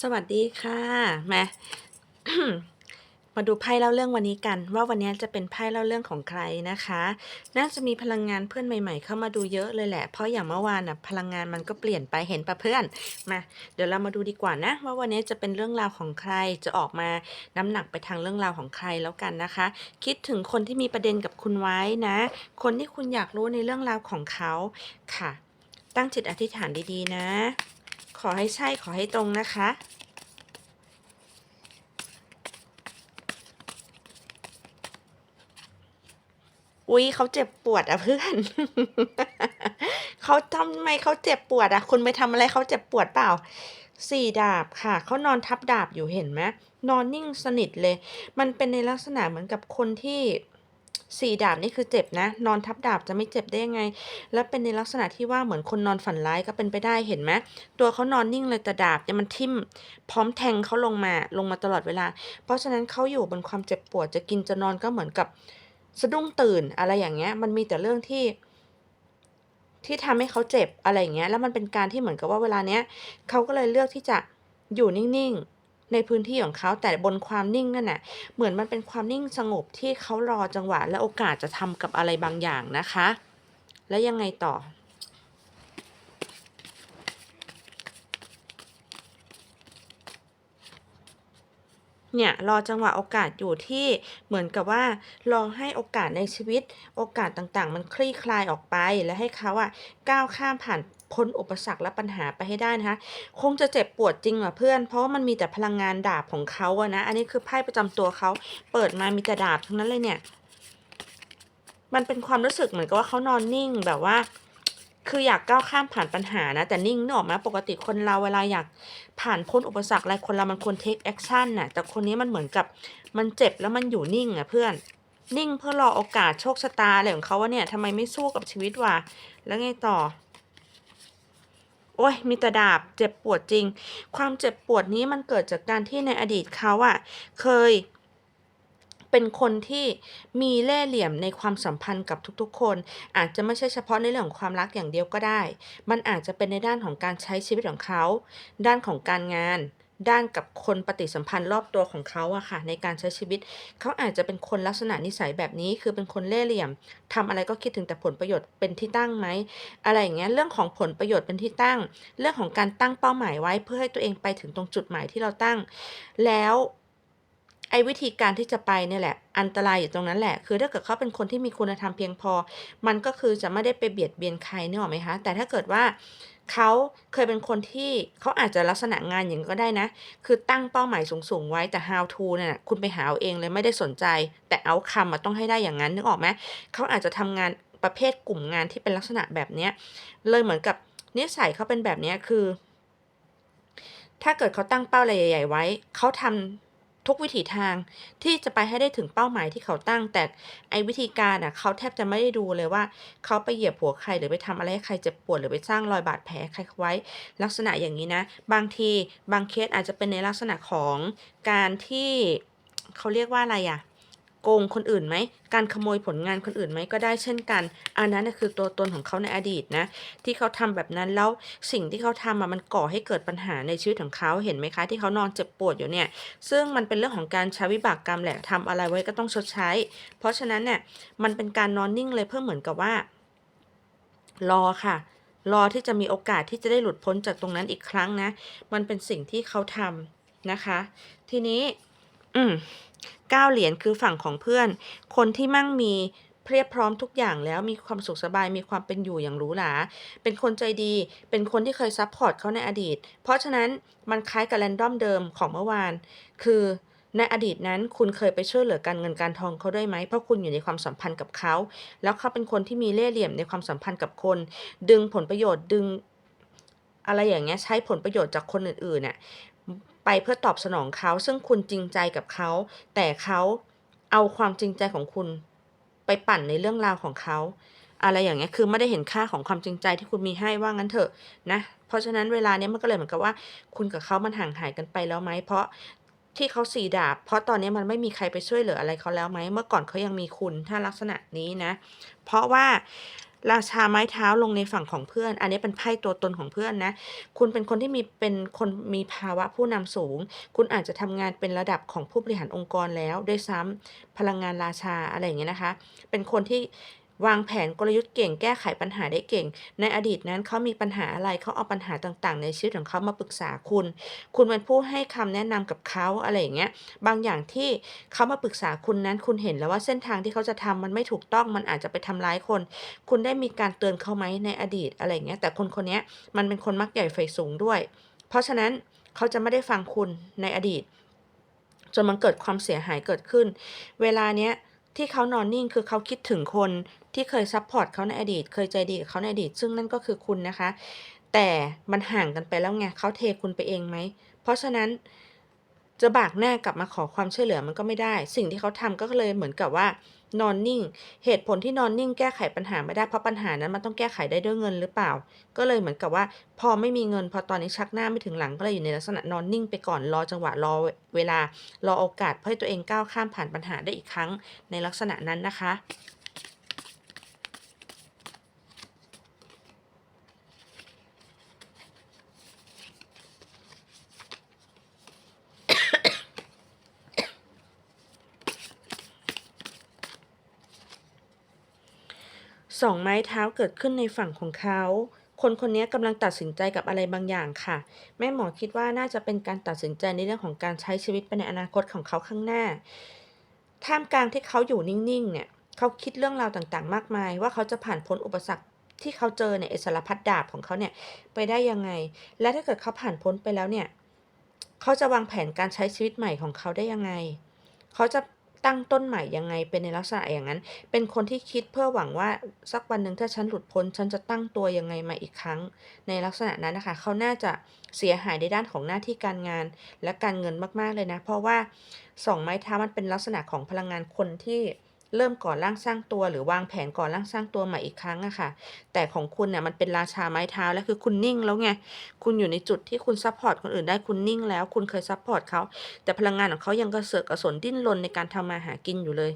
สวัสดีค่ะมามาดูไพ่เล่าเรื่องวันนี้กัน ว่าวันนี้จะเป็นไพ่เล่าเรื่องของใครนะคะ น่าจะมีพลังงานเพื่อนใหม่ ๆ เข้ามาดูเยอะเลยแหละ เพราะอย่างเมื่อวานน่ะพลังงานมันก็เปลี่ยนไปเห็นปะเพื่อนมาเดี๋ยวเรามาดูดีกว่านะ ว่าวันนี้จะเป็นเรื่องราวของใครจะออกมาน้ำหนักไปทางเรื่องราวของใครแล้วกันนะคะ คิดถึงคนที่มีประเด็นกับคุณไว้นะ คนที่คุณอยากรู้ในเรื่องราวของเขาค่ะ ตั้งจิตอธิษฐานดีๆ นะ ขอให้ใช่ขอให้ตรงนะคะ อุ๊ยเขาเจ็บปวดอะเพื่อนเขาทำไมเขาเจ็บปวดอะคุณไปทำอะไรเขาเจ็บปวดเปล่าสี่ดาบค่ะเขานอนทับดาบอยู่เห็นไหมนอนนิ่งสนิทเลย มันเป็นในลักษณะเหมือนกับคนที่ สี่ดาบนี่คือเจ็บนะ นอนทับดาบจะไม่เจ็บได้ยังไง แล้วเป็นในลักษณะที่ว่าเหมือนคนนอนฝันร้ายก็เป็นไปได้เห็นไหมตัวเขานอนนิ่งเลยแต่ดาบเนี่ยมันทิ่ม พร้อมแทงเขาลงมาลงมาตลอดเวลา เพราะฉะนั้นเขาอยู่บนความเจ็บปวดจะกินจะนอนก็เหมือนกับสะดุ้งตื่นอะไรอย่างเงี้ย มันมีแต่เรื่องที่ที่ทำให้เขาเจ็บอะไรอย่างเงี้ย แล้วมันเป็นการที่เหมือนกับว่าเวลาเนี้ยเขาก็เลยเลือกที่จะอยู่นิ่ง ๆ ในพื้นที่ของเขาแต่บนความนิ่งนั่นน่ะเหมือนมันเป็นความนิ่งสงบที่เขารอจังหวะและโอกาสจะทำกับอะไรบางอย่างนะคะ แล้วยังไงต่อเนี่ยรอจังหวะโอกาสอยู่ที่เหมือนกับว่ารอให้โอกาสในชีวิต โอกาสต่างๆ มันคลี่คลายออกไปและให้เขาอะก้าวข้ามผ่าน พ้นอุปสรรคและปัญหาไปให้ได้นะคะคงจะเจ็บปวดจริงว่ะเพื่อน เพราะว่ามันมีแต่พลังงานดาบของเขาอะนะ อันนี้คือไพ่ประจำตัวเขาเปิดมามีแต่ดาบทั้งนั้นเลยเนี่ย มันเป็นความรู้สึกเหมือนกับว่าเขานอนนิ่งแบบว่าคืออยากก้าวข้ามผ่านปัญหานะ แต่นิ่งนึกออกไหมปกติคนเราเวลาอยากผ่านพ้นอุปสรรคอะไรคนเรามันควร take action น่ะแต่คนนี้มันเหมือนกับมันเจ็บแล้วมันอยู่นิ่งอะเพื่อน นิ่งเพื่อรอโอกาสโชคชะตาอะไรของเขาว่าเนี่ยทำไมไม่สู้กับชีวิตวะแล้วไงต่อ โอ้ยมีแต่ดาบเจ็บปวดจริง ความเจ็บปวดนี้มันเกิดจากการที่ในอดีตเขาอะเคยเป็นคนที่มีเล่ห์เหลี่ยมในความสัมพันธ์กับทุกๆ คน อาจจะไม่ใช่เฉพาะในเรื่องของความรักอย่างเดียวก็ได้ มันอาจจะเป็นในด้านของการใช้ชีวิตของเขา ด้านของการงาน ด้านกับคนปฏิสัมพันธ์รอบตัวของเขาอะค่ะในการใช้ชีวิต เขาอาจจะเป็นคนลักษณะนิสัยแบบนี้ คือเป็นคนเล่ห์เหลี่ยมทำอะไรก็คิดถึงแต่ผลประโยชน์เป็นที่ตั้งไหมอะไรอย่างเงี้ยเรื่องของผลประโยชน์เป็นที่ตั้ง เรื่องของการตั้งเป้าหมายไว้ เพื่อให้ตัวเองไปถึงตรงจุดหมายที่เราตั้ง แล้วไอ้วิธีการที่จะไปเนี่ยแหละ อันตรายอยู่ตรงนั้นแหละ คือถ้าเกิดเขาเป็นคนที่มีคุณธรรมเพียงพอ มันก็คือจะไม่ได้ไปเบียดเบียนใครเนึกออไหมคะแต่ถ้าเกิดว่า เขาเคยเป็นคนที่เขาอาจจะลักษณะงานอย่างนี้ก็ได้นะ คือตั้งเป้าหมายสูง ๆ ไว้แต่ how to เนี่ยนะคุณไปหาเอาเองเลยไม่ได้สนใจ แต่เอาคำอะต้องให้ได้อย่างนั้นนึกออกไหมเขาอาจจะทำงานประเภทกลุ่มงานที่เป็นลักษณะแบบเนี้ยเลยเหมือนกับนิสัยเขาเป็นแบบเนี้ยคือ ถ้าเกิดเขาตั้งเป้าอะไรใหญ่ ๆ ไว้เขาทำ ทุกวิถีทางที่จะไปให้ได้ถึงเป้าหมายที่เขาตั้ง แต่ไอ้วิธีการอะเขาแทบจะไม่ได้ดูเลยว่า เขาไปเหยียบหัวใครหรือไปทำอะไรให้ใครเจ็บปวดหรือไปสร้างรอยบาดแผลใครไว้ ลักษณะอย่างนี้นะ บางทีบางเคสอาจจะเป็นในลักษณะของการที่เขาเรียกว่าอะไรอะ โกงคนอื่นไหม การขโมยผลงานคนอื่นไหมก็ได้เช่นกัน อันนั้นคือตัวตนของเขาในอดีตนะ ที่เขาทำแบบนั้นแล้วสิ่งที่เขาทำมันก่อให้เกิดปัญหาในชีวิตของเขาเห็นไหมคะ ที่เขานอนเจ็บปวดอยู่เนี่ย ซึ่งมันเป็นเรื่องของการใช้วิบากกรรมแหละทำอะไรไว้ก็ต้องชดใช้ เพราะฉะนั้นเนี่ยมันเป็นการนอนนิ่งเลยเพื่อเหมือนกับว่า รอค่ะ รอที่จะมีโอกาสที่จะได้หลุดพ้นจากตรงนั้นอีกครั้งนะ มันเป็นสิ่งที่เขาทำนะคะ ทีนี้ อืม เก้าเหรียญคือฝั่งของเพื่อน คนที่มั่งมีเพียบพร้อมทุกอย่างแล้วมีความสุขสบายมีความเป็นอยู่อย่างหรูหราเป็นคนใจดี เป็นคนที่เคยซัพพอร์ตเขาในอดีต เพราะฉะนั้นมันคล้ายกับแรนดอมเดิมของเมื่อวาน คือในอดีตนั้นคุณเคยไปช่วยเหลือการเงินการทองเขาด้วยไหม เพราะคุณอยู่ในความสัมพันธ์กับเขา แล้วเขาเป็นคนที่มีเล่ห์เหลี่ยมในความสัมพันธ์กับคน ดึงผลประโยชน์ดึงอะไรอย่างเงี้ยใช้ผลประโยชน์จากคนอื่นๆน่ะ ไปเพื่อตอบสนองเขาซึ่งคุณจริงใจกับเขา แต่เขาเอาความจริงใจของคุณ ไปปั่นในเรื่องราวของเขา อะไรอย่างเงี้ยคือไม่ได้เห็นค่าของความจริงใจที่คุณมีให้ว่างั้นเถอะนะ เพราะฉะนั้นเวลาเนี้ยมันก็เลยเหมือนกับว่า คุณกับเขามันห่างหายกันไปแล้วไหมเพราะที่เขาสีดาบ เพราะตอนนี้มันไม่มีใครไปช่วยเหลืออะไรเขาแล้วไหม เมื่อก่อนเขายังมีคุณ ถ้าลักษณะนี้นะ เพราะว่า ราชาไม้เท้าลงในฝั่งของเพื่อน อันนี้เป็นไพ่ตัวตนของเพื่อนนะ คุณเป็นคนที่มีเป็นคนมีภาวะผู้นำสูง คุณอาจจะทำงานเป็นระดับของผู้บริหารองค์กรแล้วด้วยซ้ำพลังงานราชาอะไรอย่างเงี้ยนะคะ เป็นคนที่ วางแผนกลยุทธ์เก่งแก้ไขปัญหาได้เก่ง ในอดีตนั้นเขามีปัญหาอะไรเขาเอาปัญหาต่างๆ ในชีวิตของเขามาปรึกษาคุณ คุณเป็นผู้ให้คำแนะนำกับเขาอะไรอย่างเงี้ยบางอย่างที่เขามาปรึกษาคุณนั้น คุณเห็นแล้วว่าเส้นทางที่เขาจะทำมันไม่ถูกต้องมันอาจจะไปทำร้ายคน คุณได้มีการเตือนเขาไหมในอดีตอะไรอย่างเงี้ยแต่คนคนนี้มันเป็นคนมักใหญ่ไฟสูงด้วย เพราะฉะนั้นเขาจะไม่ได้ฟังคุณในอดีตจนมันเกิดความเสียหายเกิดขึ้น เวลาเนี้ย ที่เขานอนนิ่งคือเขาคิดถึงคนที่เคยซัพพอร์ตเขาในอดีต เคยใจดีกับเขาในอดีต ซึ่งนั่นก็คือคุณนะคะ แต่มันห่างกันไปแล้วไงเขาเทคุณไปเองไหม เพราะฉะนั้นจะบากหน้ากลับมาขอความช่วยเหลือมันก็ไม่ได้ สิ่งที่เขาทำก็เลยเหมือนกับว่า นอนนิ่ง เหตุผลที่นอนนิ่งแก้ไขปัญหาไม่ได้เพราะปัญหานั้นมันต้องแก้ไขได้ด้วยเงินหรือเปล่า ก็เลยเหมือนกับว่า พอไม่มีเงิน พอตอนนี้ชักหน้าไม่ถึงหลังก็เลยอยู่ในลักษณะนอนนิ่งไปก่อนรอจังหวะรอเวลารอโอกาสเพื่อให้ตัวเองก้าวข้ามผ่านปัญหาได้อีกครั้งในลักษณะนั้นนะคะ สองไม้เท้าเกิดขึ้นในฝั่งของเขา คนคนนี้กำลังตัดสินใจกับอะไรบางอย่างค่ะ แม่หมอคิดว่าน่าจะเป็นการตัดสินใจในเรื่องของการใช้ชีวิตไปในอนาคตของเขาข้างหน้า ท่ามกลางที่เขาอยู่นิ่งๆ เนี่ย เขาคิดเรื่องราวต่างๆ มากมาย ว่าเขาจะผ่านพ้นอุปสรรคที่เขาเจอในยอสารพัดดาบของเขาเนี่ยไปได้ยังไง และถ้าเกิดเขาผ่านพ้นไปแล้วเนี่ย เขาจะวางแผนการใช้ชีวิตใหม่ของเขาได้ยังไง เขาจะ ตั้งต้นใหม่ยังไงเป็นในลักษณะอย่างนั้น เป็นคนที่คิดเพื่อหวังว่าสักวันหนึ่งถ้าฉันหลุดพ้น ฉันจะตั้งตัวยังไงมาอีกครั้ง ในลักษณะนั้นนะคะ เขาน่าจะเสียหายในด้านของหน้าที่การงาน และการเงินมากๆเลยนะ เพราะว่าสองไม้เท้ามันเป็นลักษณะของพลังงานคนที่ เริ่มก่อร่างสร้างตัวหรือวางแผนก่อร่างสร้างตัวใหม่อีกครั้งอะค่ะ แต่ของคุณเนี่ยมันเป็นราชาไม้เท้าแล้วคือคุณนิ่งแล้วไง คุณอยู่ในจุดที่คุณซัพพอร์ตคนอื่นได้คุณนิ่งแล้ว คุณเคยซัพพอร์ตเขา แต่พลังงานของเขายังกระเสือกกระสนดิ้นรนในการทำมาหากินอยู่เลย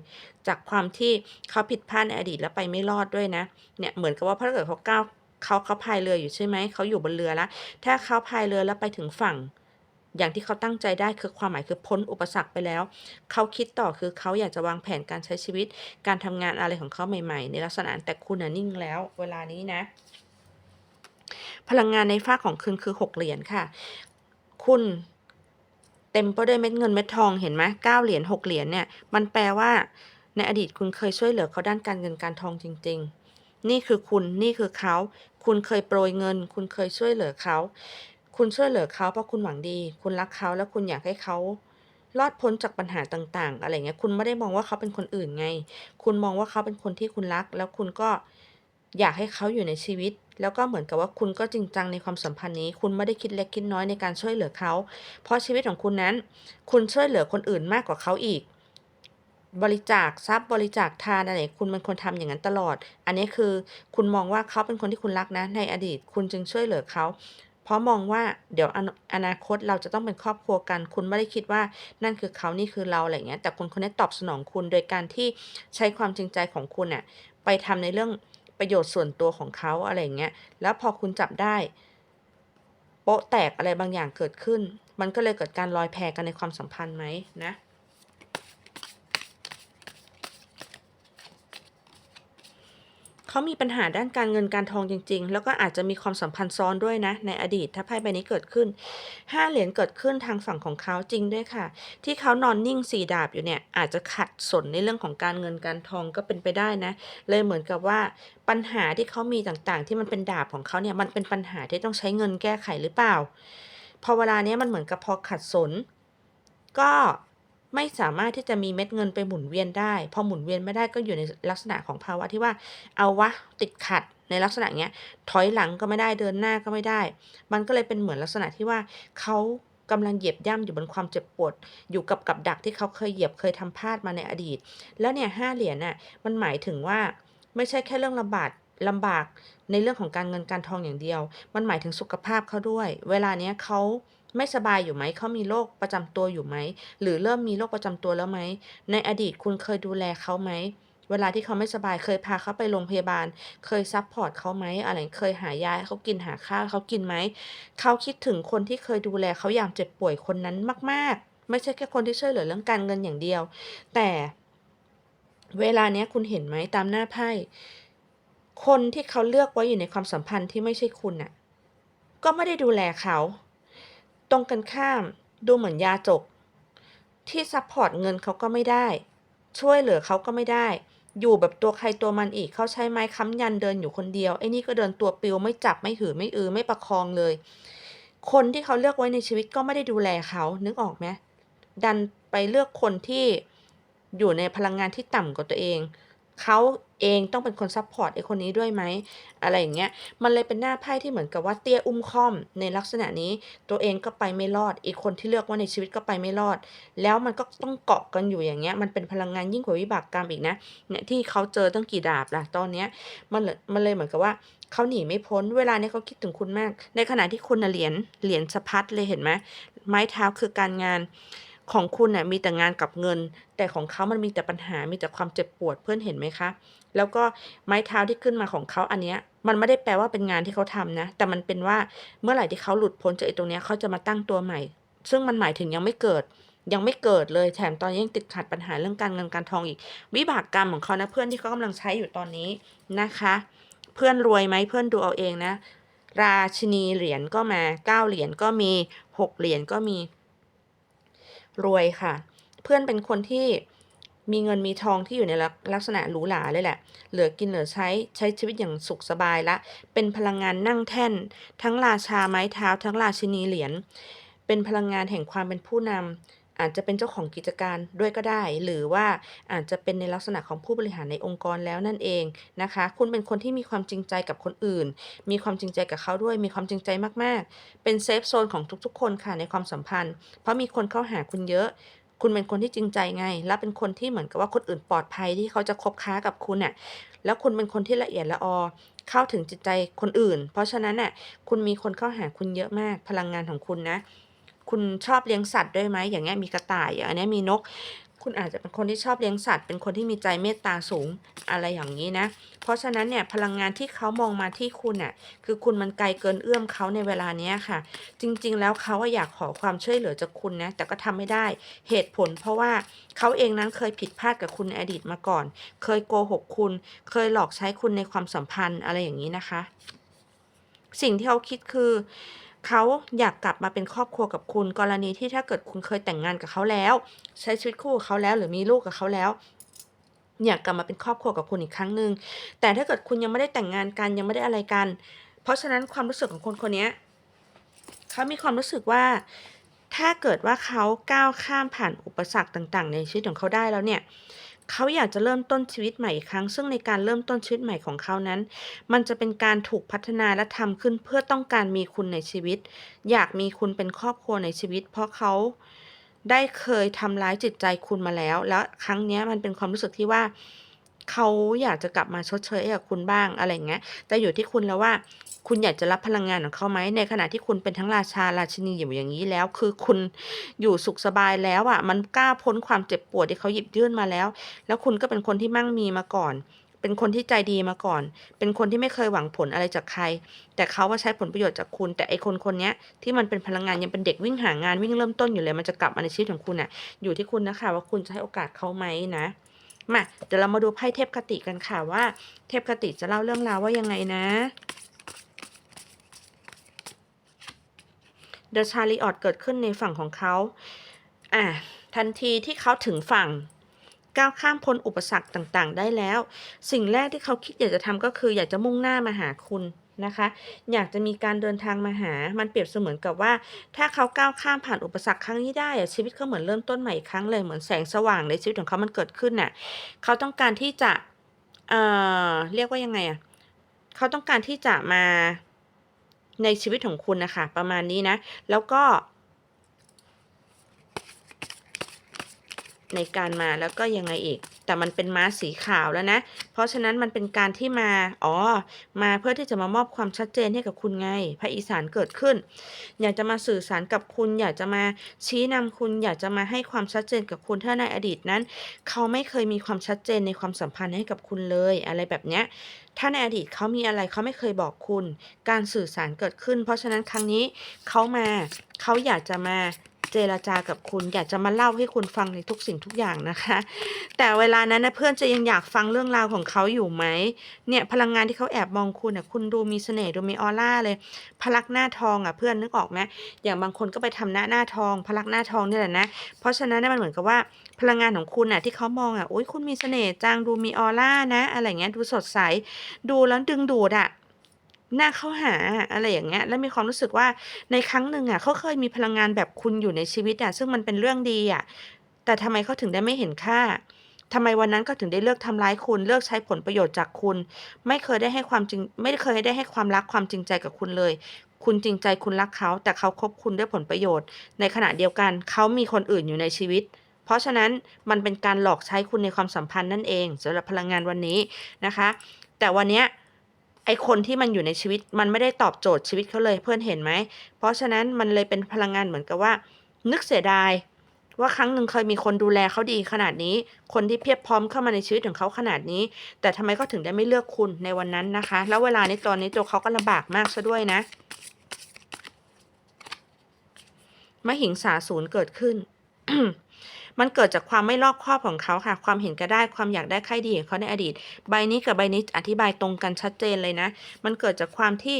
จากความที่เขาผิดพลาดในอดีตแล้วไปไม่รอดด้วยนะ เนี่ยเหมือนกับว่าถ้าเกิดเขาก้าวเขาเขาพายเรืออยู่ใช่ไหม เขาอยู่บนเรือแล้ว ถ้าเขาพายเรือแล้วไปถึงฝั่ง อย่างที่เขาตั้งใจได้คือความหมายคือพ้นอุปสรรคไปแล้ว เขาคิดต่อคือเขาอยากจะวางแผนการใช้ชีวิต การทำงานอะไรของเขาใหม่ ๆ ในลักษณะนั้นแต่คุณนิ่งแล้ว เวลานี้นะ พลังงานในฝ้าของคุณคือหกเหรียญค่ะ คุณเต็มไปด้วยเม็ดเงินเม็ดทองเห็นไหมเก้าเหรียญหกเหรียญเนี่ย มันแปลว่าในอดีตคุณเคยช่วยเหลือเขาด้านการเงินการทองจริง ๆ นี่คือคุณนี่คือเขา คุณเคยโปรยเงิน คุณเคยช่วยเหลือเขา คุณช่วยเหลือเขาเพราะคุณหวังดี คุณรักเขา แล้วคุณอยากให้เขารอดพ้นจากปัญหาต่าง ๆ อะไรเงี้ย คุณไม่ได้มองว่าเขาเป็นคนอื่นไง คุณมองว่าเขาเป็นคนที่คุณรัก แล้วคุณก็อยากให้เขาอยู่ในชีวิต แล้วก็เหมือนกับว่าคุณก็จริงจังในความสัมพันธ์นี้ คุณไม่ได้คิดเล็กคิดน้อยในการช่วยเหลือเขา เพราะชีวิตของคุณนั้น คุณช่วยเหลือคนอื่นมากกว่าเขาอีก บริจาคทรัพย์บริจาคทานอะไร คุณเป็นคนทำอย่างนั้นตลอด อันนี้คือคุณมองว่าเขาเป็นคนที่คุณรักนะ ในอดีต คุณจึงช่วยเหลือเขา เพราะมองว่าเดี๋ยวอนาคตเราจะต้องเป็นครอบครัวกัน คุณไม่ได้คิดว่านั่นคือเขานี่คือเราอะไรเงี้ยแต่คนคนนี้ตอบสนองคุณโดยการที่ใช้ความจริงใจของคุณน่ะไปทำในเรื่องประโยชน์ส่วนตัวของเขาอะไรเงี้ยแล้วพอคุณจับได้ โป๊ะแตกอะไรบางอย่างเกิดขึ้น มันก็เลยเกิดการลอยแพกันในความสัมพันธ์ไหมนะ เขามีปัญหาด้านการเงินการทองจริง ๆ แล้วก็อาจจะมีความสัมพันธ์ซ้อนด้วยนะ ในอดีตถ้าไพ่ใบนี้เกิดขึ้นห้าเหรียญเกิดขึ้นทางฝั่งของเขาจริงด้วยค่ะ ที่เขานอนนิ่งสี่ดาบอยู่เนี่ยอาจจะขัดสนในเรื่องของการเงินการทองก็เป็นไปได้นะ เลยเหมือนกับว่าปัญหาที่เขามีต่างๆ ที่มันเป็นดาบของเขาเนี่ยมันเป็นปัญหาที่ต้องใช้เงินแก้ไขหรือเปล่า พอเวลาเนี้ยมันเหมือนกับพอขัดสน ก็ ไม่สามารถที่จะมีเม็ดเงินไปหมุนเวียนได้ พอหมุนเวียนไม่ได้ก็อยู่ในลักษณะของภาวะที่ว่า เอาวะติดขัดในลักษณะเนี้ย ถอยหลังก็ไม่ได้เดินหน้าก็ไม่ได้ มันก็เลยเป็นเหมือนลักษณะที่ว่าเขากำลังเหยียบย่ำอยู่บนความเจ็บปวด อยู่กับกับดักที่เขาเคยเหยียบเคยทำพลาดมาในอดีต แล้วเนี่ยห้าเหรียญน่ะมันหมายถึงว่าไม่ใช่แค่เรื่องลำบากลำบากในเรื่องของการเงินการทองอย่างเดียว มันหมายถึงสุขภาพเขาด้วย เวลาเนี้ยเขา ไม่สบายอยู่ไหม เขามีโรคประจำตัวอยู่ไหม หรือเริ่มมีโรคประจำตัวแล้วไหม ในอดีตคุณเคยดูแลเขาไหม เวลาที่เขาไม่สบายเคยพาเขาไปโรงพยาบาล เคยซัปพอร์ตเขาไหม อะไร เคยหายาให้เขากินหาข้าวเขากินไหม เขาคิดถึงคนที่เคยดูแลเขายามเจ็บป่วยคนนั้นมาก ๆ ไม่ใช่แค่คนที่ช่วยเหลือเรื่องการเงินอย่างเดียว แต่เวลาเนี้ยคุณเห็นไหมตามหน้าไพ่ คนที่เขาเลือกไว้อยู่ในความสัมพันธ์ที่ไม่ใช่คุณน่ะ ก็ไม่ได้ดูแลเขา ตรงกันข้าม ดูเหมือนยาจก ที่ซัปพอร์ตเงินเขาก็ไม่ได้ ช่วยเหลือเขาก็ไม่ได้ อยู่แบบตัวใครตัวมันอีกเขาใช้ไม้ค้ำยันเดินอยู่คนเดียวไอ้นี่ก็เดินตัวปลิวไม่จับไม่หือไม่อือไม่ประคองเลย คนที่เขาเลือกไว้ในชีวิตก็ไม่ได้ดูแลเขานึกออกไหมดันไปเลือกคนที่อยู่ในพลังงานที่ต่ำกว่าตัวเอง เขาเองต้องเป็นคนซัปพอร์ตไอ้คนนี้ด้วยไหมอะไรอย่างเงี้ยมันเลยเป็นหน้าไพ่ที่เหมือนกับว่าเตี้ยอุ้มค่อมในลักษณะนี้ ตัวเองก็ไปไม่รอด อีกคนที่เลือกว่าในชีวิตก็ไปไม่รอด แล้วมันก็ต้องเกาะกันอยู่อย่างเงี้ยมันเป็นพลังงานยิ่งกว่าวิบากกรรมอีกนะเนี่ยที่เขาเจอตั้งกี่ดาบล่ะตอนเนี้ยมันเลยมันเลยเหมือนกับว่าเขาหนีไม่พ้นเวลาเนี้ยเขาคิดถึงคุณมาก ในขณะที่คุณเหรียญเหรียญสะพัดเลยเห็นไหมไม้เท้าคือการงาน ของคุณน่ะมีแต่งานกับเงิน แต่ของเขามันมีแต่ปัญหา มีแต่ความเจ็บปวดเพื่อนเห็นไหมคะ แล้วก็ไม้เท้าที่ขึ้นมาของเขาอันเนี้ยมันไม่ได้แปลว่าเป็นงานที่เขาทำนะ แต่มันเป็นว่าเมื่อไหร่ที่เขาหลุดพ้นจากไอ้ตรงเนี้ยเขาจะมาตั้งตัวใหม่ ซึ่งมันหมายถึงยังไม่เกิด ยังไม่เกิดเลย แถมตอนยังติดขัดปัญหาเรื่องการเงินการทองอีก วิบากกรรมของเขานะเพื่อนที่เขากำลังใช้อยู่ตอนนี้นะคะ เพื่อนรวยไหมเพื่อนดูเอาเองนะ ราชินีเหรียญก็มา9เหรียญก็มี6เหรียญก็มี รวยค่ะ เพื่อนเป็นคนที่มีเงินมีทองที่อยู่ในลักษณะหรูหราเลยแหละ เหลือกินเหลือใช้ใช้ชีวิตอย่างสุขสบายละ เป็นพลังงานนั่งแท่น ทั้งราชาไม้เท้า ทั้งราชินีเหรียญ เป็นพลังงานแห่งความเป็นผู้นำ อาจจะเป็นเจ้าของกิจการด้วยก็ได้ หรือว่าอาจจะเป็นในลักษณะของผู้บริหารในองค์กรแล้วนั่นเองนะคะ คุณเป็นคนที่มีความจริงใจกับคนอื่น มีความจริงใจกับเขาด้วย มีความจริงใจมากๆ เป็นเซฟโซนของทุกๆ คนค่ะในความสัมพันธ์ เพราะมีคนเข้าหาคุณเยอะคุณเป็นคนที่จริงใจไง และเป็นคนที่เหมือนกับว่าคนอื่นปลอดภัยที่เขาจะคบค้ากับคุณน่ะ แล้วคุณเป็นคนที่ละเอียดละออ เข้าถึงจิตใจคนอื่น เพราะฉะนั้นน่ะ คุณมีคนเข้าหาคุณเยอะมาก พลังงานของคุณนะ คุณชอบเลี้ยงสัตว์ด้วยไหมอย่างเงี้ยมีกระต่ายอย่างอันเนี้ยมีนก คุณอาจจะเป็นคนที่ชอบเลี้ยงสัตว์ เป็นคนที่มีใจเมตตาสูงอะไรอย่างงี้นะ เพราะฉะนั้นเนี่ยพลังงานที่เขามองมาที่คุณน่ะคือคุณมันไกลเกินเอื้อมเขาในเวลาเนี้ยค่ะ จริง ๆ แล้วเขาอะอยากขอความช่วยเหลือจากคุณนะแต่ก็ทำไม่ได้เหตุผล เพราะว่าเขาเองนั้นเคยผิดพลาดกับคุณในอดีตมาก่อน เคยโกหกคุณ เคยหลอกใช้คุณในความสัมพันธ์อะไรอย่างงี้นะคะ สิ่งที่เขาคิดคือ เขาอยากกลับมาเป็นครอบครัวกับคุณ กรณีที่ถ้าเกิดคุณเคยแต่งงานกับเขาแล้ว ใช้ชีวิตคู่กับเขาแล้ว หรือมีลูกกับเขาแล้วอยากกลับมาเป็นครอบครัวกับคุณอีกครั้งหนึ่งแต่ถ้าเกิดคุณยังไม่ได้แต่งงานกันยังไม่ได้อะไรกัน เพราะฉะนั้นความรู้สึกของคนคนนี้เขามีความรู้สึกว่า ถ้าเกิดว่าเขาก้าวข้ามผ่านอุปสรรคต่าง ๆ ในชีวิตของเขาได้แล้วเนี่ย เขาอยากจะเริ่มต้นชีวิตใหม่อีกครั้ง ซึ่งในการเริ่มต้นชีวิตใหม่ของเขานั้น มันจะเป็นการถูกพัฒนาและทำขึ้นเพื่อต้องการมีคุณในชีวิต อยากมีคุณเป็นครอบครัวในชีวิต เพราะเขาได้เคยทำร้ายจิตใจคุณมาแล้ว แล้วครั้งนี้มันเป็นความรู้สึกที่ว่า เขาอยากจะกลับมาชดเชยให้กับคุณบ้างอะไรเงี้ยแต่อยู่ที่คุณแล้วว่า คุณอยากจะรับพลังงานของเขาไหมในขณะที่คุณเป็นทั้งราชาราชินีอยู่อย่างงี้แล้ว คือคุณอยู่สุขสบายแล้วอะมันกล้าพ้นความเจ็บปวดที่เขาหยิบยื่นมาแล้ว แล้วคุณก็เป็นคนที่มั่งมีมาก่อน เป็นคนที่ใจดีมาก่อน เป็นคนที่ไม่เคยหวังผลอะไรจากใคร แต่เขาอะใช้ผลประโยชน์จากคุณ แต่ไอ้คนคนนี้ที่มันเป็นพลังงานยังเป็นเด็กวิ่งหางานวิ่งเริ่มต้นอยู่เลย มันจะกลับมาในชีวิตของคุณน่ะ อยู่ที่คุณนะค่ะว่าคุณจะให้โอกาสเขาไหมนะมาเดี๋ยวเรามาดูไพ่เทพคติกันค่ะว่า เทพคติจะเล่าเรื่องราวว่ายังไงนะ The Chariot เกิดขึ้นในฝั่งของเขาอ่าทันทีที่เขาถึงฝั่งก้าวข้ามพ้นอุปสรรคต่างๆ ได้แล้ว สิ่งแรกที่เขาคิดอยากจะทำก็คืออยากจะมุ่งหน้ามาหาคุณนะคะ อยากจะมีการเดินทางมาหา มันเปรียบเสมือนกับว่า ถ้าเขาก้าวข้ามผ่านอุปสรรคครั้งนี้ได้ชีวิตเขาเหมือนเริ่มต้นใหม่อีกครั้งเลย เหมือนแสงสว่างในชีวิตของเขามันเกิดขึ้นน่ะ เขาต้องการที่จะ เอ่อ เรียกว่ายังไงอะ เขาต้องการที่จะมา ในชีวิตของคุณนะคะประมาณนี้นะ แล้วก็ ในการมาแล้วก็ยังไงอีก แต่มันเป็นม้าสีขาวแล้วนะ เพราะฉะนั้นมันเป็นการที่มาอ๋อมาเพื่อที่จะมามอบความชัดเจนให้กับคุณไงพระอีสานเกิดขึ้น อยากจะมาสื่อสารกับคุณ อยากจะมาชี้นำคุณ อยากจะมาให้ความชัดเจนกับคุณถ้าในอดีตนั้น เขาไม่เคยมีความชัดเจนในความสัมพันธ์ให้กับคุณเลยอะไรแบบเนี้ย ถ้าในอดีตเขามีอะไรเขาไม่เคยบอกคุณ การสื่อสารเกิดขึ้น เพราะฉะนั้นครั้งนี้เขามาเขาอยากจะมา เจรจากับคุณ อยากจะมาเล่าให้คุณฟังในทุกสิ่งทุกอย่างนะคะ แต่เวลานั้นนะเพื่อนจะยังอยากฟังเรื่องราวของเขาอยู่ไหมเนี่ยพลังงานที่เขาแอบมองคุณอะคุณดูมีเสน่ห์ดูมีออร่าเลย พลักหน้าทองอะเพื่อนนึกออกไหมอย่างบางคนก็ไปทำหน้าหน้าทอง พลักหน้าทองนี่แหละนะ เพราะฉะนั้นนะมันเหมือนกับว่าพลังงานของคุณอะที่เขามองอะโอ้ยคุณมีเสน่ห์จังดูมีออร่านะ อะไรเงี้ยดูสดใสดูแล้วดึงดูดอะ น่าเข้าหา อะไรอย่างเงี้ย แล้วมีความรู้สึกว่า ในครั้งหนึ่งอะเขาเคยมีพลังงานแบบคุณอยู่ในชีวิตอะ ซึ่งมันเป็นเรื่องดีอะ แต่ทำไมเขาถึงได้ไม่เห็นค่า ทำไมวันนั้นเขาถึงได้เลือกทำร้ายคุณ เลือกใช้ผลประโยชน์จากคุณ ไม่เคยได้ให้ความจริง ไม่เคยได้ให้ความรัก ความจริงใจกับคุณเลย คุณจริงใจ คุณรักเขา แต่เขาคบคุณด้วยผลประโยชน์ ในขณะเดียวกันเขามีคนอื่นอยู่ในชีวิต เพราะฉะนั้นมันเป็นการหลอกใช้คุณในความสัมพันธ์นั่นเองสำหรับพลังงานวันนี้นะคะ แต่วันเนี้ย ไอคนที่มันอยู่ในชีวิตมันไม่ได้ตอบโจทย์ชีวิตเขาเลยเพื่อนเห็นไหม เพราะฉะนั้นมันเลยเป็นพลังงานเหมือนกับว่า นึกเสียดาย ว่าครั้งหนึ่งเคยมีคนดูแลเขาดีขนาดนี้ คนที่เพียบพร้อมเข้ามาในชีวิตของเขาขนาดนี้ แต่ทำไมเขาถึงได้ไม่เลือกคุณในวันนั้นนะคะ แล้วเวลาในตอนนี้ตัวเขาก็ลำบากมากซะด้วยนะมหิงสาศูนย์เกิดขึ้น มันเกิดจากความไม่รอบคอบของเขาค่ะ ความเห็นแก่ได้ความอยากได้ใครดีของเขาในอดีต ใบนี้กับใบนี้อธิบายตรงกันชัดเจนเลยนะ มันเกิดจากความที่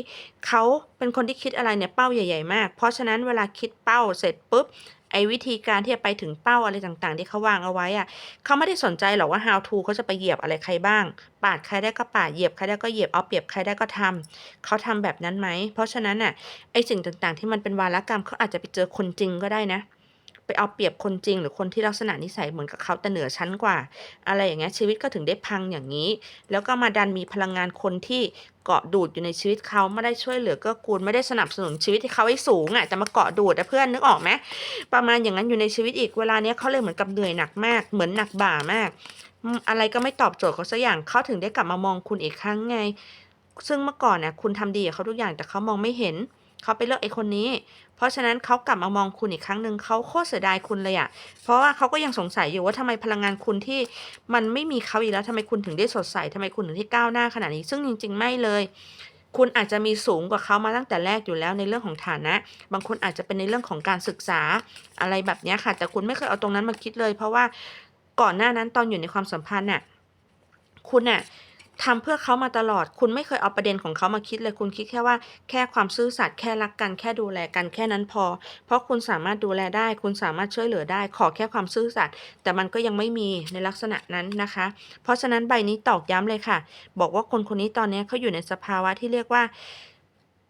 เขาเป็นคนที่คิดอะไรเนี่ยเป้าใหญ่ ๆ มาก เพราะฉะนั้นเวลาคิดเป้าเสร็จปุ๊บไอ้วิธีการที่จะไปถึงเป้าอะไรต่างๆ ที่เขาวางเอาไว้อะเขาไม่ได้สนใจหรอกว่า how to เขาจะไปเหยียบอะไรใครบ้าง ปาดใครได้ก็ปาด เหยียบใครได้ก็เหยียบ เอาเปรียบใครได้ก็ทำเขาทำแบบนั้นไหม เพราะฉะนั้นน่ะ ไอ้สิ่งต่างๆ ที่มันเป็นวาระกรรมเขาอาจจะไปเจอคนจริงก็ได้นะ ไปเอาเปรียบคนจริง หรือคนที่ลักษณะนิสัยเหมือนกับเขาแต่เหนือชั้นกว่า อะไรอย่างเงี้ยชีวิตก็ถึงได้พังอย่างนี้ แล้วก็มาดันมีพลังงานคนที่เกาะดูดอยู่ในชีวิตเขาไม่ได้ช่วยเหลือเก็กูลไม่ได้สนับสนุนชีวิตที่เขาให้สูงอะแต่มาเกาะดูดอะเพื่อนนึกออกไหมประมาณอย่างนั้นอยู่ในชีวิตอีกเวลาเนี้ยเขาเลยเหมือนกับเหนื่อยหนักมาก เหมือนหนักบ่ามากอืมอะไรก็ไม่ตอบโจทย์เขาสักอย่างเขาถึงได้กลับมามองคุณอีกครั้งไง ซึ่งเมื่อก่อนเนี่ยคุณทำดีกับเขาทุกอย่างแต่เขามองไม่เห็น เขาไปเลือกไอ้คนนี้ เพราะฉะนั้นเขากลับมามองคุณอีกครั้งหนึ่งเขาโคตรเสียดายคุณเลยอะ่ะ เพราะว่าเขาก็ยังสงสัยอยู่ว่าทำไมพลังงานคุณที่มันไม่มีเขาอีกแล้วทำไมคุณถึงได้สดใสทำไมคุณถึงที่ก้าวหน้าขนาดนี้ ซึ่งจริง ๆ ไม่เลย คุณอาจจะมีสูงกว่าเขามาตั้งแต่แรกอยู่แล้วในเรื่องของฐานะ บางคนอาจจะเป็นในเรื่องของการศึกษาอะไรแบบนี้ค่ะ แต่คุณไม่เคยเอาตรงนั้นมาคิดเลย เพราะว่าก่อนหน้านั้นตอนอยู่ในความสัมพันธ์น่ะ คุณน่ะ ทำเพื่อเขามาตลอด คุณไม่เคยเอาประเด็นของเขามาคิดเลย คุณคิดแค่ว่า แค่ความซื่อสัตย์แค่รักกัน แค่ดูแลกันแค่นั้นพอ เพราะคุณสามารถดูแลได้ คุณสามารถช่วยเหลือได้ ขอแค่ความซื่อสัตย์แต่มันก็ยังไม่มีในลักษณะนั้นนะคะ เพราะฉะนั้นใบนี้ตอกย้ำเลยค่ะ บอกว่าคนคนนี้ตอนนี้เขาอยู่ในสภาวะที่เรียกว่า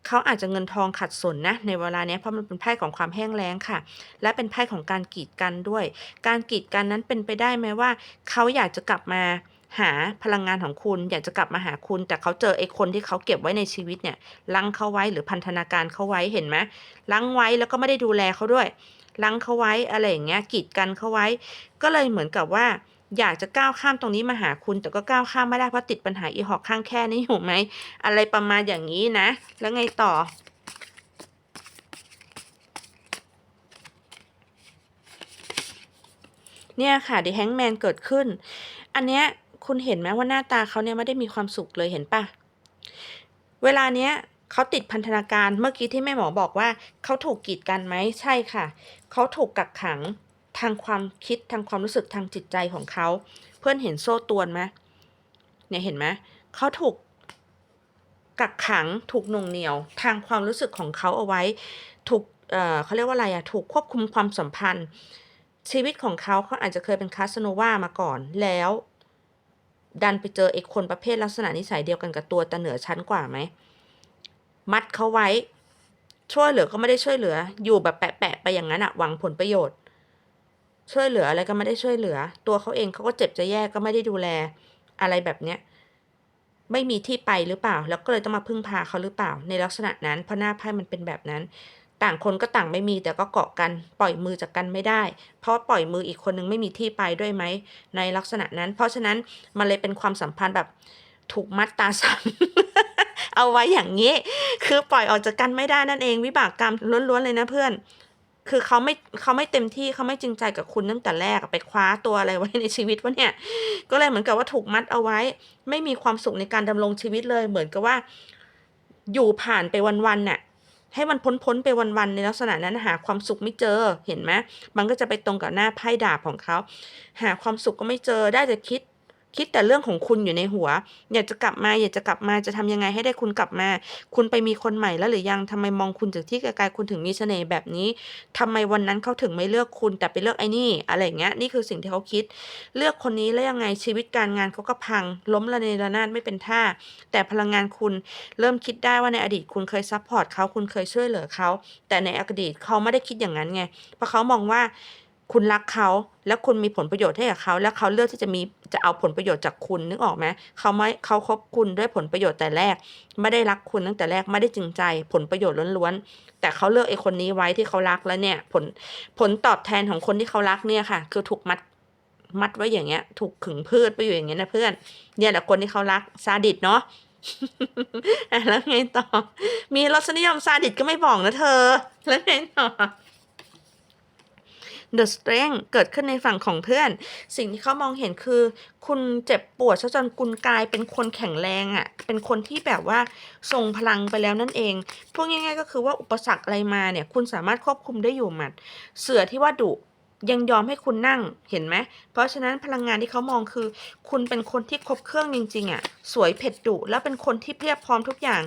เขาอาจจะเงินทองขัดสนนะในเวลาเนี้ยเพราะมันเป็นไพ่ของความแห้งแล้งค่ะ และเป็นไพ่ของการกีดกันด้วย การกีดกันนั้นเป็นไปได้ไหมว่าเขาอยากจะกลับมา หาพลังงานของคุณอยากจะกลับมาหาคุณ แต่เขาเจอไอ้คนที่เขาเก็บไว้ในชีวิตเนี่ยลังเขาไว้หรือพันธนาการเขาไว้เห็นไหมลังไว้แล้วก็ไม่ได้ดูแลเขาด้วยลังเขาไว้อะไรอย่างเงี้ยกีดกันเขาไว้ ก็เลยเหมือนกับว่า อยากจะก้าวข้ามตรงนี้มาหาคุณ แต่ก็ก้าวข้ามไม่ได้เพราะติดปัญหาอีหอกข้างแค่นี้อยู่ไหมอะไรประมาณอย่างนี้นะ แล้วไงต่อเนี่ยค่ะ The Hangman เกิดขึ้น อันเนี้ย คุณเห็นไหมว่าหน้าตาเขาเนี่ยไม่ได้มีความสุขเลยเห็นปะเวลาเนี้ยเขาติดพันธนาการเมื่อกี้ที่แม่หมอบอกว่าเขาถูกกีดกันไหมใช่ค่ะ เขาถูกกักขังทางความคิดทางความรู้สึกทางจิตใจของเขา เพื่อนเห็นโซ่ตวนไหมเนี่ยเห็นไหมเขาถูกกักขังถูกหน่วงเหนียว ทางความรู้สึกของเขาเอาไว้ ถูกเอ่อเขาเรียกว่าอะไรอะถูกควบคุมความสัมพันธ์ ชีวิตของเขาเขาอาจจะเคยเป็นคาสโนวามาก่อนแล้ว ดันไปเจอไอ้คนประเภทลักษณะนิสัยเดียวกันกับตัวแต่เหนือชั้นกว่าไหม มัดเขาไว้ ช่วยเหลือก็ไม่ได้ช่วยเหลือ อยู่แบบแปะๆไปอย่างนั้นอะหวังผลประโยชน์ ช่วยเหลืออะไรก็ไม่ได้ช่วยเหลือ ตัวเขาเองเขาก็เจ็บจะแย่ก็ไม่ได้ดูแล อะไรแบบเนี้ยไม่มีที่ไปหรือเปล่า แล้วก็เลยต้องมาพึ่งพาเขาหรือเปล่า ในลักษณะนั้นเพราะหน้าไพ่มันเป็นแบบนั้น ต่างคนก็ต่างไม่มีแต่ก็เกาะกัน ปล่อยมือจากกันไม่ได้ เพราะปล่อยมืออีกคนนึงไม่มีที่ไปด้วยไหม ในลักษณะนั้น เพราะฉะนั้นมันเลยเป็นความสัมพันธ์แบบถูกมัดตาสังเอาไว้อย่างนี้ คือปล่อยออกจากกันไม่ได้นั่นเอง วิบากกรรมล้วนๆเลยนะเพื่อน คือเขาไม่เขาไม่เต็มที่เขาไม่จริงใจกับคุณตั้งแต่แรกไปคว้าตัวอะไรไว้ในชีวิตวะเนี่ย ก็เลยเหมือนกับว่าถูกมัดเอาไว้ ไม่มีความสุขในการดำรงชีวิตเลย เหมือนกับว่า อยู่ผ่านไปวันๆน่ะ ให้มันพ้นๆไปวันๆในลักษณะนั้นหาความสุขไม่เจอเห็นไหมมันก็จะไปตรงกับหน้าไพ่ดาบของเขา หาความสุขก็ไม่เจอได้แต่คิด คิดแต่เรื่องของคุณอยู่ในหัว อยากจะกลับมาอยากจะกลับมาจะทำยังไงให้ได้คุณกลับมา คุณไปมีคนใหม่แล้วหรือยังทำไมมองคุณจากที่ไกลๆคุณถึงมีเสน่ห์แบบนี้ทำไมวันนั้นเขาถึงไม่เลือกคุณแต่ไปเลือกไอ้นี่อะไรเงี้ยนี่คือสิ่งที่เขาคิด เลือกคนนี้แล้วยังไงชีวิตการงานเขาก็พัง ล้มระเนระนาดไม่เป็นท่า แต่พลังงานคุณเริ่มคิดได้ว่าในอดีตคุณเคยซัพพอร์ตเขาคุณเคยช่วยเหลือเขาแต่ในอดีตเขาไม่ได้คิดอย่างนั้นไงเพราะเขามองว่า คุณรักเขาแล้วคุณมีผลประโยชน์ให้กับเขา แล้วเขาเลือกที่จะมีจะเอาผลประโยชน์จากคุณนึกออกไหมเขาไม่เขาคบคุณด้วยผลประโยชน์แต่แรก ไม่ได้รักคุณตั้งแต่แรกไม่ได้จริงใจ ผลประโยชน์ล้วนๆแต่เขาเลือกไอ้คนนี้ไว้ที่เขารักแล้วเนี่ย ผลผลตอบแทนของคนที่เขารักเนี่ยค่ะ คือถูกมัดมัดไว้อย่างเงี้ย ถูกขึงพืชไปอยู่อย่างเงี้ยนะเพื่อนเนี่ยแหละคนที่เขารักซาดิสเนาะอะแล้วไงต่อ มีรสนิยมซาดิสก็ไม่บอกนะเธอ แล้วไงต่อ The Strength เกิดขึ้นในฝั่งของเพื่อน สิ่งที่เขามองเห็นคือ คุณเจ็บปวดซะจนคุณกลายเป็นคนแข็งแรงอะ่ะ เป็นคนที่แบบว่าทรงพลังไปแล้วนั่นเองพูดง่ายๆก็คือว่าอุปสรรคอะไรมาเนี่ย คุณสามารถควบคุมได้อยู่หมัด เสือที่ว่าดุยังยอมให้คุณนั่งเห็นไหม เพราะฉะนั้นพลังงานที่เขามองคือ คุณเป็นคนที่ครบเครื่องจริงๆอะ่ะ สวยเผ็ดดุแล้วเป็นคนที่เพียบพร้อมทุกอย่าง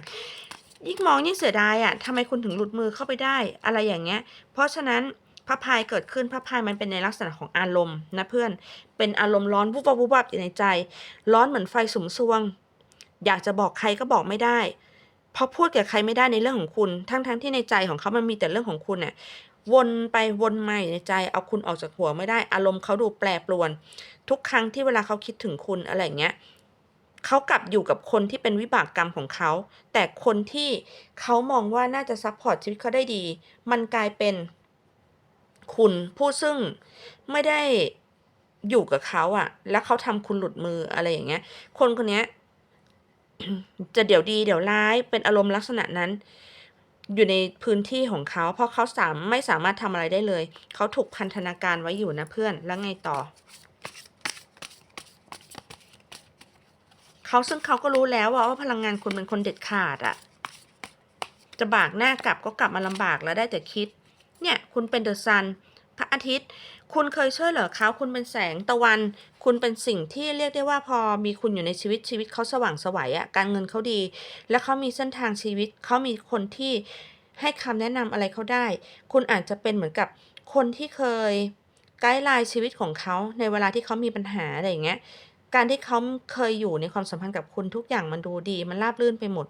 ยิ่งมองยิ่งเสียดายอะ่ะทำไมคุณถึงหลุดมือเข้าไปได้ อะไรอย่างเงี้ย เพราะฉะนั้น พระพายเกิดขึ้นพระพายมันเป็นในลักษณะของอารมณ์นะเพื่อน เป็นอารมณ์ร้อนวุบวับวุบวับอยู่ในใจ ร้อนเหมือนไฟสุมซวง อยากจะบอกใครก็บอกไม่ได้ เพราะพูดกับใครไม่ได้ในเรื่องของคุณ ทั้งๆทที่ในใจของเขามันมีแต่เรื่องของคุณเนี่ยวนไปวนมาอยู่ในใจ เอาคุณออกจากหัวไม่ได้ อารมณ์เขาดูแปรปรวน ทุกครั้งที่เวลาเขาคิดถึงคุณอะไรอย่างเงี้ยเขากลับอยู่กับคนที่เป็นวิบากกรรมของเขา แต่คนที่เขามองว่าน่าจะซัพพอร์ตชีวิตเขาได้ดี มันกลายเป็น คุณผู้ซึ่งไม่ได้อยู่กับเขาอะแล้วเขาทำคุณหลุดมืออะไรอย่างเงี้ย คนคนเนี้ยจะเดี๋ยวดีเดี๋ยวร้ายเป็นอารมณ์ลักษณะนั้น อยู่ในพื้นที่ของเขา เพราะเขาสามไม่สามารถทำอะไรได้เลย เขาถูกพันธนาการไว้อยู่นะเพื่อนแล้วไงต่อเขาซึ่งเขาก็รู้แล้วว่าว่าพลังงานคุณเป็นคนเด็ดขาดอะจะบากหน้ากลับก็กลับมาลำบากแล้วได้แต่คิด เนี่ยคุณเป็นเดอะซันพระอาทิตย์ คุณเคยช่วยเหลือเขาคุณเป็นแสงตะวัน คุณเป็นสิ่งที่เรียกได้ว่าพอมีคุณอยู่ในชีวิตชีวิตเขาสว่างสวัยอะการเงินเขาดี และเขามีเส้นทางชีวิตเขามีคนที่ให้คำแนะนำอะไรเขาได้ คุณอาจจะเป็นเหมือนกับคนที่เคยไกด์ไลน์ชีวิตของเขาในเวลาที่เขามีปัญหาอะไรอย่างเงี้ย การที่เขาเคยอยู่ในความสัมพันธ์กับคุณทุกอย่างมันดูดี มันราบรื่นไปหมด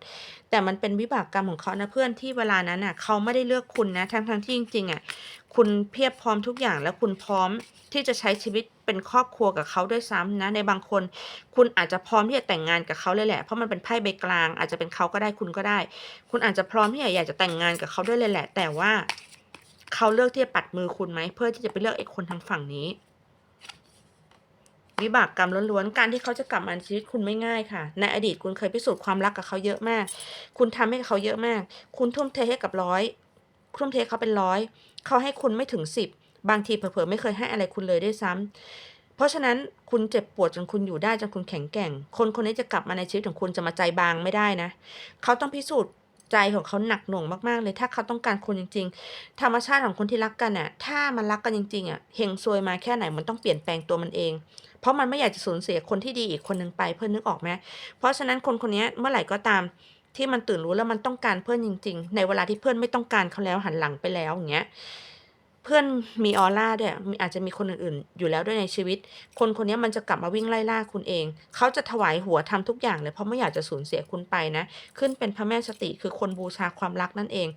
แต่มันเป็นวิบากกรรมของเขานะเพื่อนที่เวลานั้นน่ะเขาไม่ได้เลือกคุณนะทั้งทั้งที่จริงๆอะคุณเพียบพร้อมทุกอย่างแล้วคุณพร้อมที่จะใช้ชีวิตเป็นครอบครัวกับเขาด้วยซ้ำนะในบางคน คุณอาจจะพร้อมที่จะแต่งงานกับเขาเลยแหละเพราะมันเป็นไพ่ใบกลาง อาจจะเป็นเขาก็ได้คุณก็ได้ คุณอาจจะพร้อมที่อยากจะแต่งงานกับเขาด้วยเลยแหละ แต่ว่าเขาเลือกที่จะปัดมือคุณไหมเพื่อที่จะไปเลือกไอ้คนทางฝั่งนี้ วิบากกรรมล้วนๆ การที่เขาจะกลับมาในชีวิตคุณไม่ง่ายค่ะ ในอดีตคุณเคยพิสูจน์ความรักกับเขาเยอะมาก คุณทำให้เขาเยอะมาก คุณทุ่มเทให้กับร้อยทุ่มเทเขาเป็นร้อย เขาให้คุณไม่ถึงสิบบางทีเผลอๆไม่เคยให้อะไรคุณเลยด้วยซ้ำเพราะฉะนั้นคุณเจ็บปวดจนคุณอยู่ได้จนคุณแข็งแกร่ง คนคนนี้จะกลับมาในชีวิตของคุณจะมาใจบางไม่ได้นะ เขาต้องพิสูจน์ ใจของเขาหนักหน่วงมากๆ เลยถ้าเขาต้องการคุณจริง ๆ ธรรมชาติของคนที่รักกันอะ ถ้ามันรักกันจริง ๆอะเฮงซวยมาแค่ไหนมันต้องเปลี่ยนแปลงตัวมันเอง เพราะมันไม่อยากจะสูญเสียคนที่ดีอีกคนหนึ่งไปเพื่อนนึกออกไหมเพราะฉะนั้นคนคนนี้เมื่อไหร่ก็ตามที่มันตื่นรู้แล้วมันต้องการเพื่อนจริง ๆ ในเวลาที่เพื่อนไม่ต้องการเขาแล้วหันหลังไปแล้วอย่างเงี้ย เพื่อนมีออร่าด้วยอาจจะมีคนอื่นๆ อยู่แล้วด้วยในชีวิต คนคนนี้มันจะกลับมาวิ่งไล่ล่าคุณเอง เขาจะถวายหัวทำทุกอย่างเลยเพราะไม่อยากจะสูญเสียคุณไปนะ ขึ้นเป็นพระแม่สติคือคนบูชาความรักนั่นเอง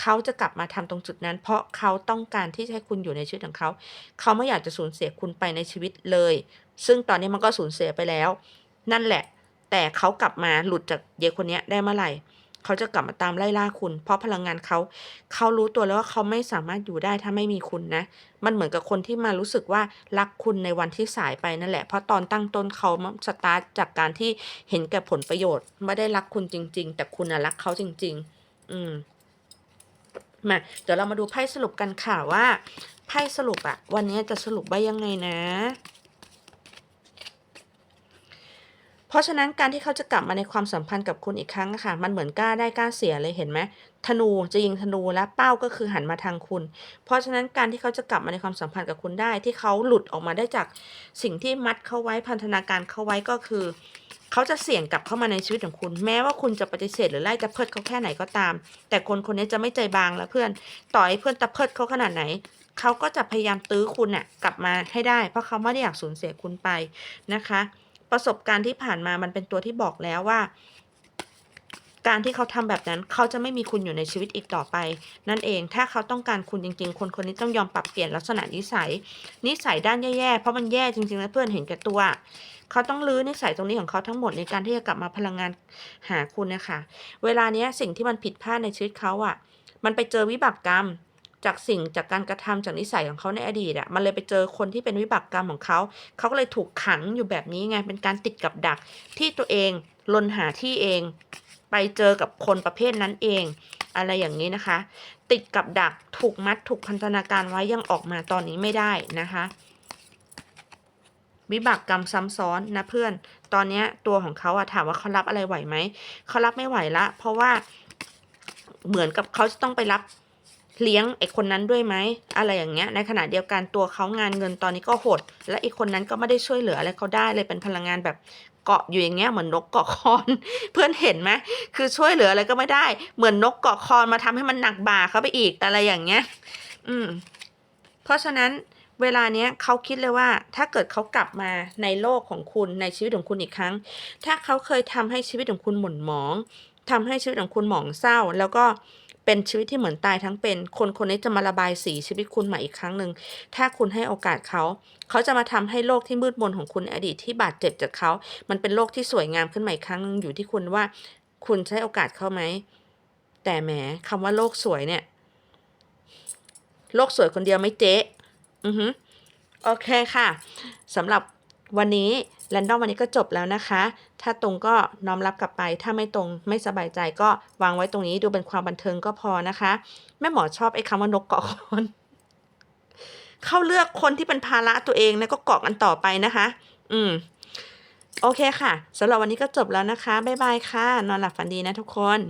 เขาจะกลับมาทำตรงจุดนั้น เพราะเขาต้องการที่จะให้คุณอยู่ในชีวิตของเขา เขาไม่อยากจะสูญเสียคุณไปในชีวิตเลย ซึ่งตอนนี้มันก็สูญเสียไปแล้ว นั่นแหละ แต่เขากลับมาหลุดจากเยคนนี้ได้เมื่อไหร่ เขาจะกลับมาตามไล่ล่าคุณ เพราะพลังงานเขา เขารู้ตัวแล้วว่าเขาไม่สามารถอยู่ได้ถ้าไม่มีคุณนะ มันเหมือนกับคนที่มารู้สึกว่ารักคุณในวันที่สายไปนั่นแหละ เพราะตอนตั้งต้นเขาสตาร์ทจากการที่เห็นแก่ผลประโยชน์ ไม่ได้รักคุณจริง ๆ แต่คุณน่ะรักเขาจริง ๆ อืม มา เดี๋ยวเรามาดูไพ่สรุปกันค่ะว่าไพ่สรุปอะวันนี้จะสรุปว่ายังไงนะ เพ ราะฉะนั้นการที่เขาจะกลับมาในความสัมพันธ์กับคุณอีกครั้งอะค่ะ มันเหมือนกล้าได้กล้าเสียเลยเห็นไหมธนูจะยิงธนูและเป้าก็คือหันมาทางคุณ เพราะฉะนั้นการที่เขาจะกลับมาในความสัมพันธ์กับคุณได้ ที่เขาหลุดออกมาได้จากสิ่งที่มัดเขาไว้พันธนาการเขาไว้ก็คือ เขาจะเสี่ยงกลับเข้ามาในชีวิตของคุณ แม้ว่าคุณจะปฏิเสธหรือไล่จะเพิดเขาแค่ไหนก็ตาม แต่คนคนนี้จะไม่ใจบางแล้วเพื่อนต่อให้เพื่อนตะเพิดเขาขนาดไหนเขาก็จะพยายามตื้อคุณน่ะกลับมาให้ได้ เพราะเขาไม่ได้อยากสูญเสียคุณไปนะคะ ประสบการณ์ที่ผ่านมามันเป็นตัวที่บอกแล้วว่า การที่เขาทำแบบนั้นเขาจะไม่มีคุณอยู่ในชีวิตอีกต่อไป นั่นเองถ้าเขาต้องการคุณจริง ๆ คนคนนี้ต้องยอมปรับเปลี่ยนลักษณะนิสัย นิสัยด้านแย่ๆเพราะมันแย่จริงๆนะเพื่อนเห็นแก่ตัว เขาต้องลื้อนิสัยตรงนี้ของเขาทั้งหมดในการที่จะกลับมาพลังงานหาคุณนะคะเวลาเนี้ยสิ่งที่มันผิดพลาดในชีวิตเขาอะ่ะ มันไปเจอวิบากกรรม จากสิ่งจากการกระทำจากนิสัยของเขาในอดีตอะ่ะมันเลยไปเจอคนที่เป็นวิบากกรรมของเขาเขาก็เลยถูกขังอยู่แบบนี้ไงเป็นการติดกับดักที่ตัวเองลนหาที่เอง ไปเจอกับคนประเภทนั้นเอง อะไรอย่างนี้นะคะ ติดกับดักถูกมัดถูกพันธนาการไว้ยังออกมาตอนนี้ไม่ได้นะคะวิบากกรรมซ้ำซ้อนนะเพื่อน ตอนนี้ตัวของเขาอะถามว่าเขารับอะไรไหวไหม เขารับไม่ไหวละ เพราะว่าเหมือนกับเขาจะต้องไปรับ เลี้ยงไอ้คนนั้นด้วยไหมอะไรอย่างเงี้ยในขณะเดียวกันตัวเขางานเงินตอนนี้ก็หด และอีกคนนั้นก็ไม่ได้ช่วยเหลืออะไรเขาได้เลยเป็นพลังงานแบบเกาะอยู่อย่างเงี้ยเหมือนนกเกาะคอน เพื่อนเห็นไหมคือช่วยเหลืออะไรก็ไม่ได้ เหมือนนกเกาะคอนมาทำให้มันหนักบ่าเขาไปอีกอะไรอย่างเงี้ย อืม เพราะฉะนั้นเวลาเนี้ยเขาคิดเลยว่า ถ้าเกิดเขากลับมาในโลกของคุณในชีวิตของคุณอีกครั้ง ถ้าเขาเคยทำให้ชีวิตของคุณหม่นหมองทำให้ชีวิตของคุณหมองเศร้า แล้วก็ เป็นชีวิตที่เหมือนตายทั้งเป็น คนคนนี้จะมาระบายสีชีวิตคุณใหม่อีกครั้งหนึ่ง ถ้าคุณให้โอกาสเขา เขาจะมาทำให้โลกที่มืดมนของคุณอดีตที่บาดเจ็บจากเขา มันเป็นโลกที่สวยงามขึ้นใหมาอีกครั้งหนึ่งอยู่ที่คุณว่า คุณใช้โอกาสเขาไหม แต่แหมคำว่าโลกสวยเนี่ย โลกสวยคนเดียวไม่เจ๊อือฮึโอเคค่ะสำหรับ วันนี้แรนดอมวันนี้ก็จบแล้วนะคะ ถ้าตรงก็น้อมรับกลับไป ถ้าไม่ตรงไม่สบายใจก็วางไว้ตรงนี้ดูเป็นความบันเทิงก็พอนะคะ แม่หมอชอบไอ้คำว่านกเกาะคนเข้าเลือกคนที่เป็นภาระตัวเองแล้วก็เกาะกันต่อไปนะคะ อืม โอเคค่ะสำหรับวันนี้ก็จบแล้วนะคะ บ๊ายบายค่ะ นอนหลับฝันดีนะทุกคน